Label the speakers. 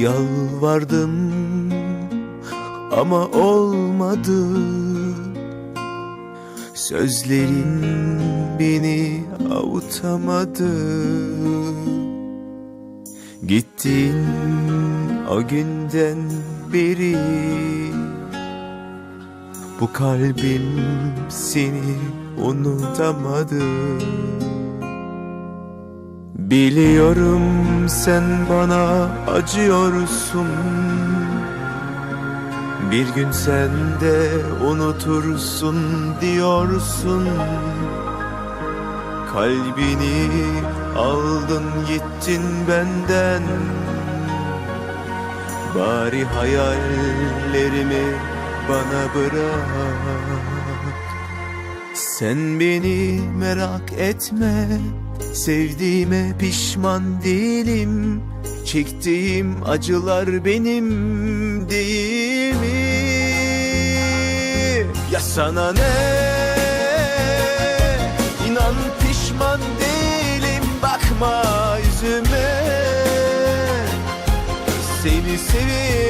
Speaker 1: Yalvardım ama olmadı. Sözlerin beni avutamadı. Gittin o günden beri. Bu kalbim seni unutamadı Biliyorum sen bana acıyorsun. Bir gün sen de unutursun diyorsun. Kalbini aldın gittin benden. Bari hayallerimi bana bırak. Sen beni merak etme Sevdiğime pişman değilim Çektiğim acılar benim değil mi? Ya sana ne? İnan pişman değilim Bakma yüzüme Seni seviyorum